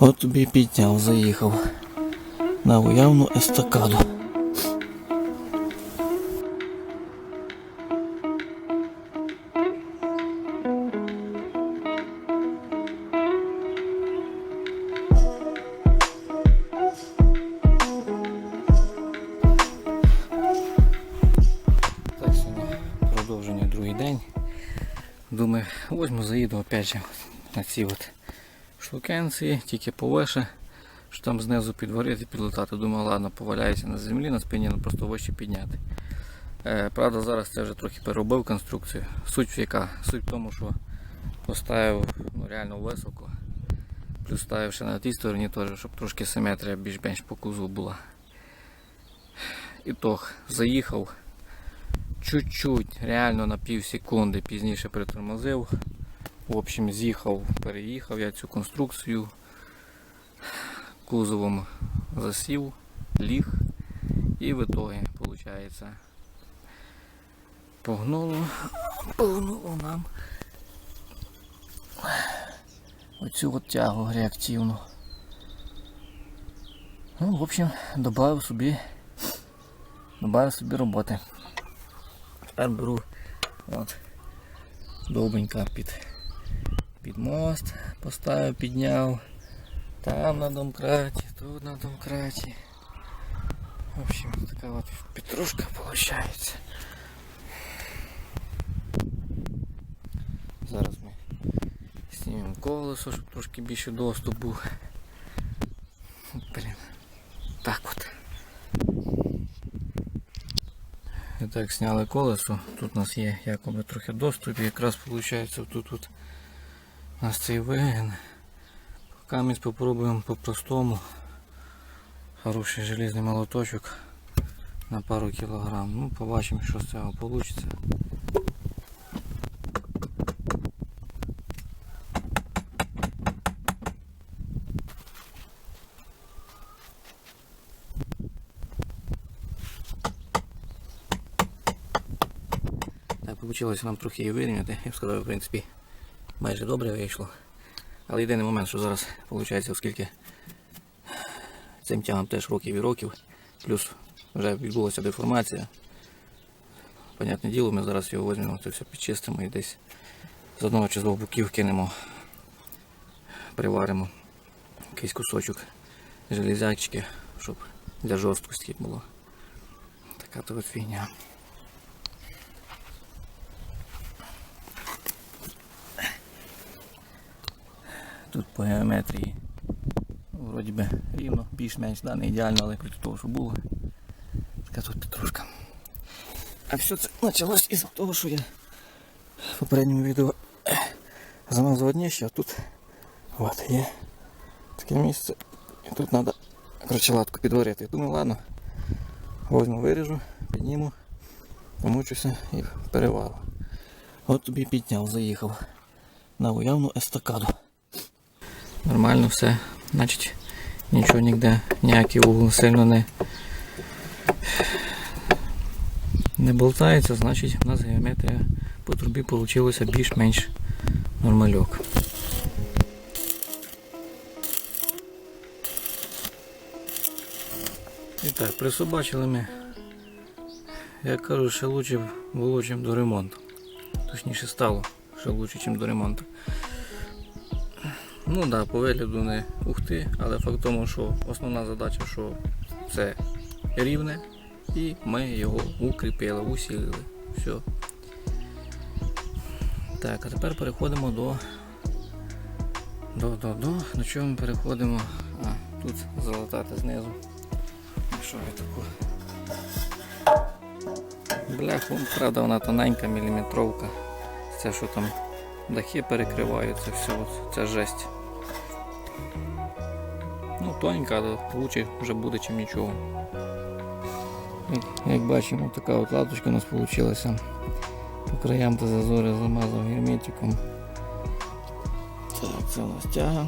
От тобі підняв, заїхав на уявну естакаду. Продовження другий день. Думаю, возьму, заїду опять же на ці от штукенці, тільки повише, що там знизу підварити, підлетати. Думаю, ладно, поваляюся на землі, на спині, ну просто вище підняти. Е, правда, зараз це вже трохи переробив конструкцію. Суть яка? Суть в тому, що поставив ну, реально високо. Плюс ставив ще на тій стороні теж, щоб трошки симетрія більш-менш по кузу була. Ітог, заїхав чуть-чуть, реально на пів секунди пізніше притормозив. В общем, з'їхав, переїхав я цю конструкцію. Кузовом засів, ліг і в итоге, виходить, погнуло, погнуло нам оцю от тягу реактивну. Ну, в общем, додав собі, додав собі роботи. Тепер беру от, довбенька під, під мост, поставив, підняв. Там на домкраті, тут на домкраті. В общем, така от петрушка виходить. Зараз ми знімемо колесо, щоб трошки більше доступ був. Блін. Так от. І так, зняли колесо. Тут у нас є якоби трохи доступ. І якраз виходить тут, тут у нас цей вигін. Камінь попробуємо по-простому. Хороший железний молоточок на пару кілограм. Ну, побачимо, що з цього вийде. Вийшло нам трохи її вирівняти. Я б сказав, в принципі, майже добре вийшло. Але єдиний момент, що зараз виходить, оскільки цим тягом теж років і років, плюс вже відбулася деформація. Понятне діло, ми зараз його візьмемо, це все підчистимо і десь з одного чи з двох боків кинемо, приваримо якийсь кусочок железячки, щоб для жорсткості було. Така то от фігня. Тут по геометрії вроді би рівно, більш-менш да, не ідеально, але проти того, що було. Така тут петрушка. А все це почалось із того, що я в попередньому відео замазав дніще, а тут от, є таке місце. І тут треба крачалатку підварити. Думаю, ладно, возьму, виріжу, підніму, помучуся і перевалу. От тобі підняв, заїхав на уявну естакаду. Нормально все. Значить, нічого ніде, ніякий угол сильно не, не болтається, значить у нас геометрія по трубі вийшла більш-менш нормальок. І так, присобачили ми, як кажу, ще краще було, ніж до ремонту. Точніше стало, ще краще, ніж до ремонту. Ну так, да, по вигляду не ухти, але факт в тому, що основна задача, що це рівне і ми його укріпили, усілили. Все. Так, а тепер переходимо до. До, до, до. До чого ми переходимо? А, тут залатати знизу. Що я таку? Бляху, правда, вона тоненька, міліметровка. Це що там дахи перекриваються, все, це жесть. Ну, тоненька, але лучше вже буде, чим нічого. Як, як бачимо, така от латочка у нас вийшла. По краям та зазори замазав герметиком. Так, це у нас тяга.